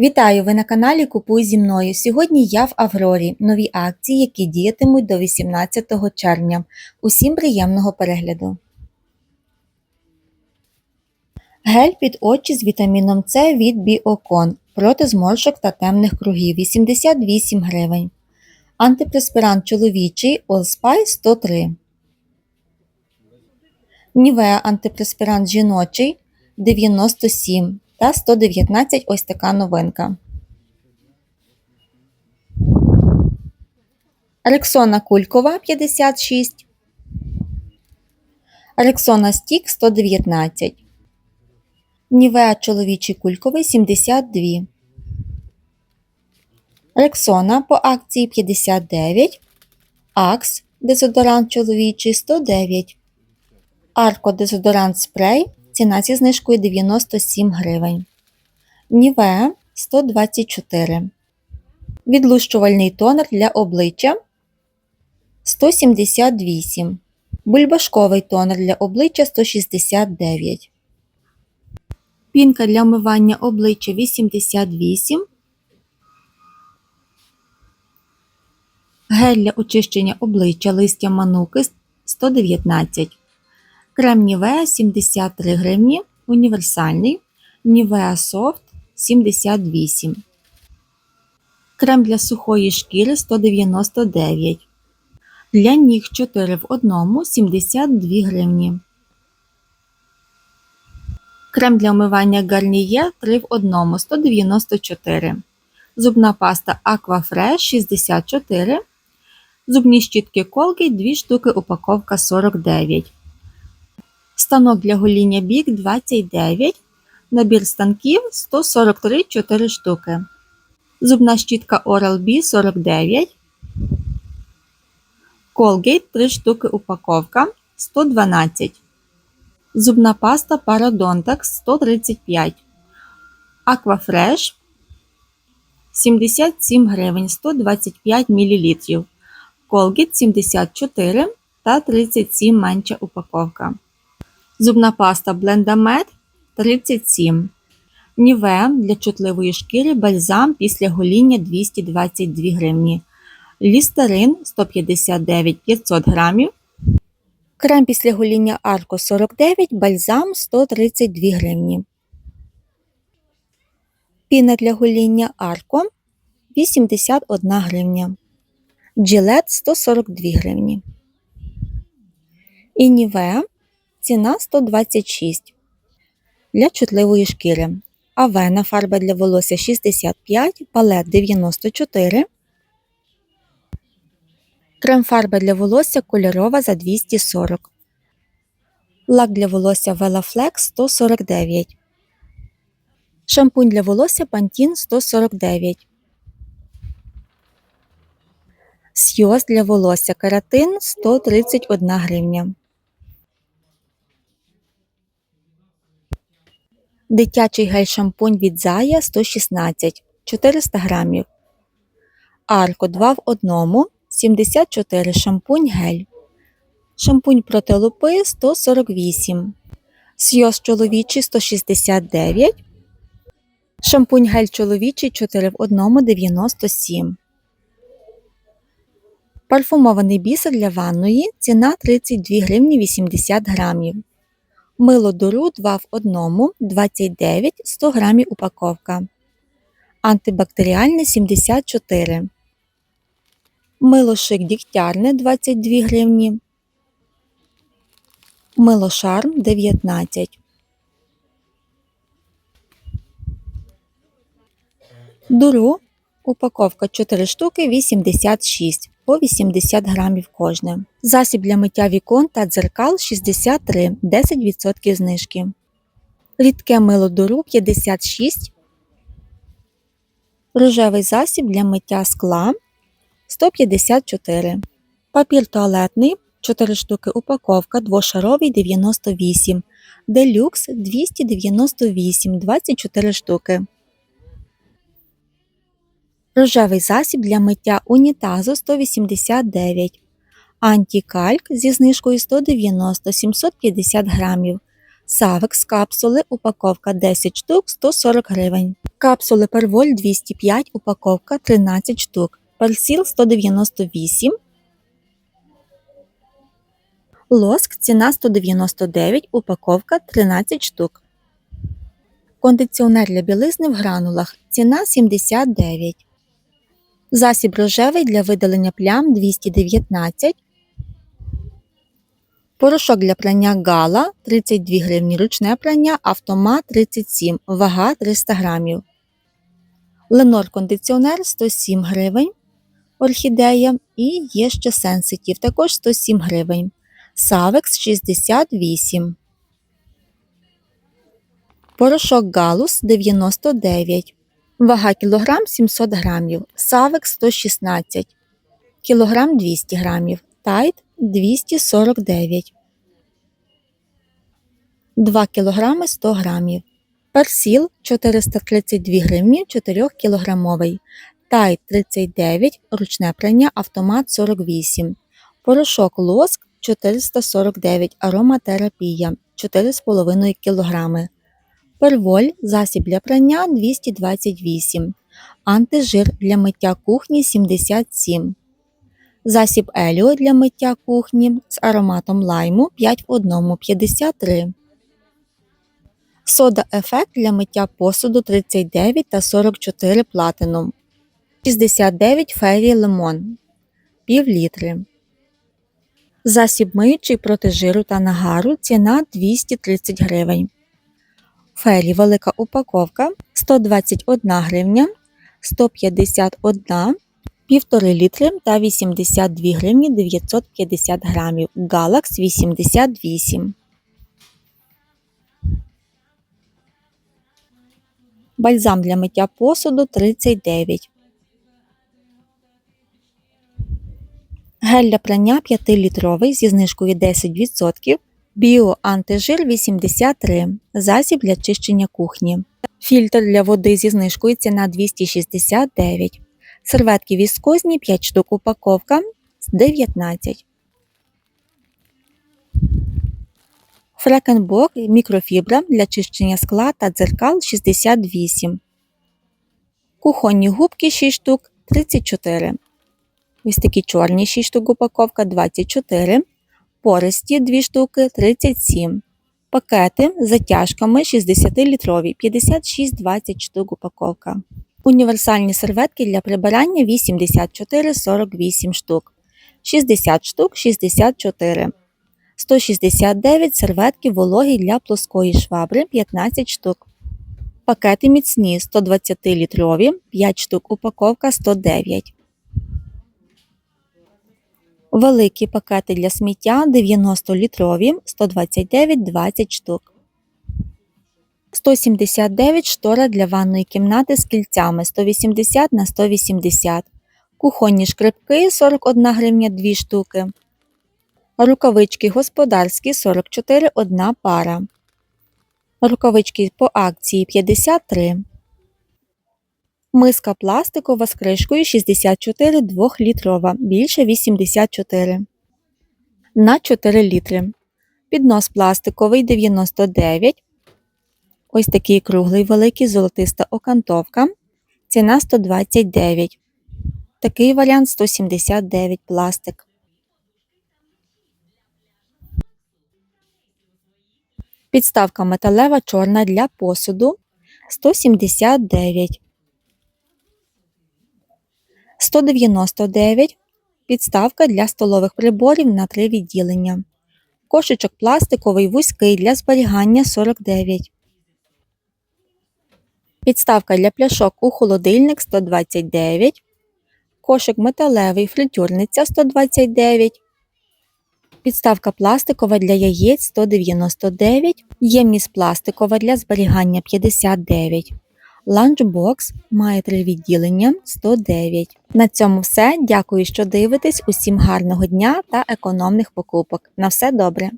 Вітаю! Ви на каналі Купуй зі мною. Сьогодні я в Аврорі. Нові акції, які діятимуть до 18 червня. Усім приємного перегляду. Гель під очі з вітаміном С від Біокон проти зморшок та темних кругів 88 гривень. Антипреспирант чоловічий Allspice 103. Нівеа антипреспирант жіночий 97 та 119 ось така новинка. Рексона кулькова 56. Рексона стік 119. Нівеа чоловічий кульковий 72. Рексона по акції 59. Акс дезодорант чоловічий 109. Арко дезодорант спрей ціна зі знижкою 97 гривень. Ніве 124. Відлущувальний тонер для обличчя 178. Бульбашковий тонер для обличчя 169. Пінка для вмивання обличчя 88. Гель для очищення обличчя листя мануки 119. Крем Нівеа 73 гривні. Універсальний. Нівеа Софт 78. Крем для сухої шкіри 199. Для ніг 4 в 1 72 гривні. Крем для омивання Гарніє 3 в 1 194. Зубна паста Aquafresh 64. Зубні щітки Colgate 2 штуки упаковка 49. Станок для гоління бік 29. Набір станків 143 4 штуки. Зубна щітка Oral-B 49. Colgate 3 штуки упаковка 112. Зубна паста Parodontax 135. Aquafresh 77 гривень 125 мл. Colgate 74 та 37 менша упаковка. Зубна паста Blendamed 37. Ніве для чутливої шкіри бальзам після гоління 222 гривні. Лістерин 159 500 грамів. Крем після гоління Арко 49, бальзам 132 гривні. Піна для гоління Арко 81 гривня. Джилет 142 гривні. І Ніве ціна 126 для чутливої шкіри. Авена фарба для волосся 65, палет 94. Крем-фарба для волосся кольорова за 240. Лак для волосся Velaflex 149. Шампунь для волосся Pantene 149. Сйоз для волосся Каратин 131 гривня. Дитячий гель-шампунь від Зая 116 400 грамів. Арко 2 в 1 74 шампунь гель. Шампунь проти лупи 148. Сйоз чоловічий 169. Шампунь гель чоловічий 4 в 1 97. Парфумований бісер для ванної. Ціна 32 гривні 80 грамів. Мило дуру 2 в 1 29 100 грамів упаковка. Антибактеріальне 74. Мило шик дігтярне 22 гривні. Мило шарм 19. Дуру упаковка 4 штуки 86 по 80 грамів кожне. Засіб для миття вікон та дзеркал 63 10% знижки. Рідке мило дуру 56. Рожевий засіб для миття скла 154. Папір туалетний 4 штуки упаковка двошаровий 98. Делюкс 298 24 штуки. Рожевий засіб для миття унітазу 189. Антікальк зі знижкою 190 750 грамів. Савекс капсули, упаковка 10 штук 140 гривень. Капсули Перволь 205, упаковка 13 штук. Персіл 198. Лоск ціна 199, упаковка 13 штук. Кондиціонер для білизни в гранулах ціна 79. Засіб рожевий для видалення плям 219. Порошок для прання гала 32 гривні, ручне прання, автомат 37, вага 300 грамів. Ленор кондиціонер 107 гривень, орхідея і є ще сенситів, також 107 гривень. Савекс 68. Порошок галус 99. Вага кілограм 700 грамів. Савекс 116. Кілограм 200 грамів. Тайт 249. 2 кілограми 100 грамів. Персіл 432 гривні 4 кілограмовий. Тайт 39, ручне прання, автомат 48. Порошок лоск 449, ароматерапія 4,5 кг. Перволь засіб для прання 228. Антижир для миття кухні 77. Засіб Еліо для миття кухні з ароматом лайму 5 в 1 53. Сода ефект для миття посуду 39 та 44 платином. 69 феррі лимон. Пів літри. Засіб миючий проти жиру та нагару ціна 230 гривень. Фелі велика упаковка 121 гривня, 151, 1,5 літри та 82 гривні 950 грамів. Галакс 88. Бальзам для миття посуду 39. Гель для прання 5-літровий зі знижкою 10%. Біоантижир 83. Засіб для чищення кухні. Фільтр для води зі знижкою ціна 269. Серветки віскозні 5 штук упаковка 19. Фрекенбок мікрофібра для чищення скла та дзеркал 68. Кухонні губки 6 штук 34. Ось такі чорні 6 штук упаковка 24. Пористі 2 штуки 37. Пакети з затяжками 60-літрові 56-20 штук упаковка. Універсальні серветки для прибирання 84-48 штук. 60 штук 64. 169 серветки вологі для плоскої швабри 15 штук. Пакети міцні 120-літрові 5 штук упаковка 109. Великі пакети для сміття 90-літрові 129-20 штук. 179 штора для ванної кімнати з кільцями 180 на 180. Кухонні шкрипки 41 гривня 2 штуки. Рукавички господарські 44 одна пара. Рукавички по акції 53. Миска пластикова з кришкою 64 2-літрова, більше 84 на 4 літри. Піднос пластиковий 99. Ось такий круглий великий золотиста окантовка. Ціна 129. Такий варіант 179 пластик. Підставка металева чорна для посуду 179. 199 підставка для столових приборів на три відділення. Кошечок пластиковий вузький для зберігання 49. Підставка для пляшок у холодильник 129. Кошик металевий фритюрниця 129. Підставка пластикова для яєць 199. Ємність пластикова для зберігання 59. Ланчбокс має три відділення 109. На цьому все. Дякую, що дивитесь. Усім гарного дня та економних покупок. На все добре!